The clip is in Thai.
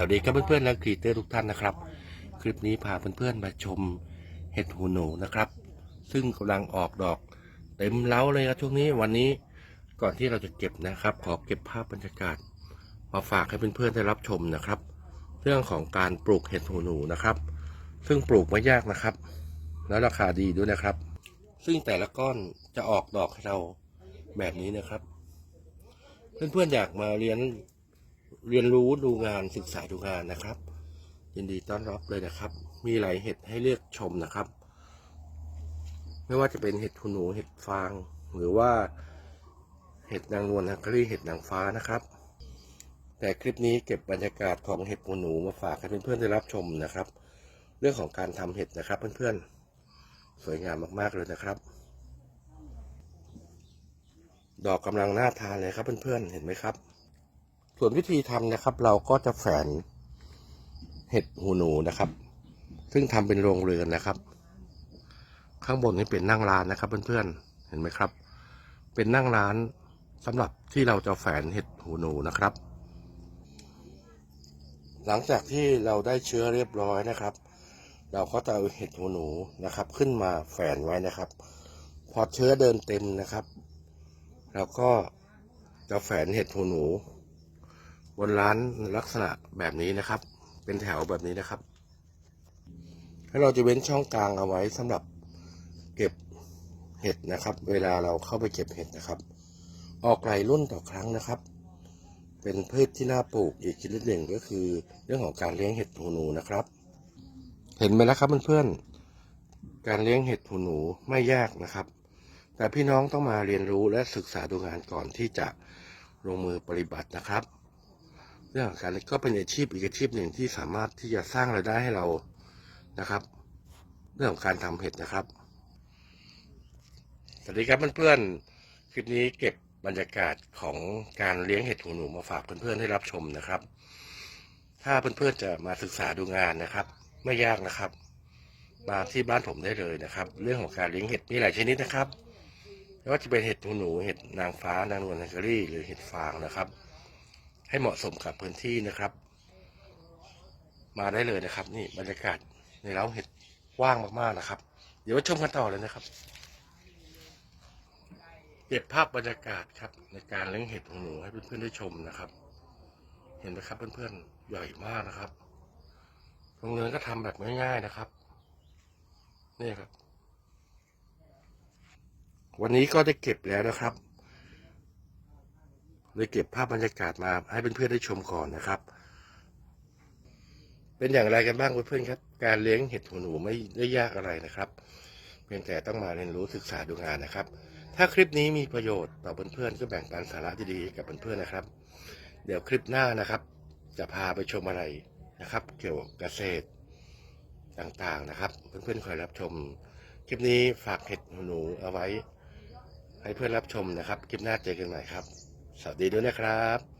สวัสดีครับเพื่อนๆและครีเตอร์ทุกท่านนะครับ คลิปนี้พาเพื่อนๆมาชมเห็ดหูหนูนะครับ ซึ่งกำลังออกดอกเต็มเล้าเลยครับช่วงนี้วันนี้ก่อนที่เราจะเก็บนะครับ ขอเก็บภาพบรรยากาศ มาฝากให้เพื่อนๆได้รับชมนะครับ เรื่องของการปลูกเห็ดหูหนูนะครับ ซึ่งปลูกไม่ยากนะครับ แล้วราคาดีด้วยนะครับ ซึ่งแต่ละก้อนจะออกดอกให้เราแบบนี้นะครับ เพื่อนๆอยากมาเรียน เรียนรู้ดูงานศึกษาดูงานนะครับ ยินดีต้อนรับเลยนะครับ มีหลายเห็ดให้เลือกชมนะครับ ไม่ว่าจะเป็นเห็ดหูหนูเห็ดฟาง หรือว่าเห็ดนางนวลฮังการีเห็ดนางฟ้านะครับ แต่คลิปนี้เก็บบรรยากาศของเห็ดหูหนูมาฝากให้เพื่อนๆได้รับชมนะครับ เรื่องของการทำเห็ดนะครับ เพื่อนๆสวยงามมากๆเลยนะครับ ดอกกำลังน่าทานเลยครับเพื่อนๆเห็นไหมครับ ส่วนวิธีทำนะครับ เราก็จะแฝนเห็ดหูหนูนะครับ ซึ่งทำเป็นโรงเรือนนะครับ ข้างบนนี่เป็นนั่งร้านนะครับ เพื่อนๆเห็นไหมครับ เป็นนั่งร้านสำหรับที่เราจะแฝนเห็ดหูหนูนะครับ หลังจากที่เราได้เชื้อเรียบร้อยนะครับ เราก็จะเอาเห็ดหูหนูนะครับ ขึ้นมาแฝนไว้นะครับ พอเชื้อเดินเต็มนะครับ เราก็จะแฝนเห็ดหูหนู บนร้านลักษณะแบบนี้นะครับ เป็นแถวแบบนี้นะครับแล้วเราจะเว้นช่องกลางเอาไว้สำหรับเก็บเห็ดนะครับ เวลาเราเข้าไปเก็บเห็ดนะครับ ออกไกลรุ่นต่อครั้งนะครับ เป็นพืชที่น่าปลูกอีกชนิดหนึ่งก็คือ เรื่องของการเลี้ยงเห็ดหูหนูนะครับ เห็นไหมแล้วครับเพื่อนๆการเลี้ยงเห็ดหูหนูไม่ยากนะครับ แต่พี่น้องต้องมาเรียนรู้และศึกษาดูงานก่อนที่จะลงมือปฏิบัตินะครับ เรื่องของการก็เป็นอาชีพอีกอาชีพหนึ่งที่สามารถที่จะสร้างรายได้ให้เรานะครับ เรื่องของการทำเห็ดนะครับ สวัสดีครับเพื่อนๆคลิปนี้เก็บบรรยากาศของการเลี้ยงเห็ดหูหนูมาฝากเพื่อนๆให้รับชมนะครับ ถ้าเพื่อนๆจะมาศึกษาดูงานนะครับ ไม่ยากนะครับ มาที่บ้านผมได้เลยนะครับ เรื่องของการเลี้ยงเห็ดมีหลายชนิดนะครับไม่ว่าจะเป็นเห็ดหูหนูเห็ดนางฟ้านางนวลฮังการีหรือเห็ดฟางนะครับ ให้เหมาะสมกับพื้นที่นะครับ มาได้เลยนะครับ นี่บรรยากาศในเล้าเห็ดว้างมากๆนะครับ เดี๋ยวมาชมกันต่อเลยนะครับ เก็บภาพบรรยากาศครับ ในการเลี้ยงเห็ดของหนูให้เพื่อนๆได้ชมนะครับ เห็นไหมครับเพื่อนๆใหญ่มากนะครับโรงเรือนก็ทำแบบง่ายๆนะครับ นี่ครับ วันนี้ก็ได้เก็บแล้วนะครับ เลยเก็บภาพบรรยากาศมาให้เพื่อนๆได้ชมก่อนนะครับ เป็นอย่างไรกันบ้างเพื่อนๆครับ การเลี้ยงเห็ดหูหนูไม่ได้ยากอะไรนะครับเพียงแต่ต้องมาเรียนรู้ศึกษาดูงานนะครับ ถ้าคลิปนี้มีประโยชน์ต่อเพื่อนๆก็แบ่งปันสาระดีๆกับเพื่อนๆนะครับ เดี๋ยวคลิปหน้านะครับ จะพาไปชมอะไรนะครับ เกี่ยวกับเกษตรต่างๆนะครับ เพื่อนๆคอยรับชม คลิปนี้ฝากเห็ดหูหนูเอาไว้ ให้เพื่อนรับชมนะครับ คลิปหน้าเจอกันใหม่ครับ สวัสดีด้วยนะครับ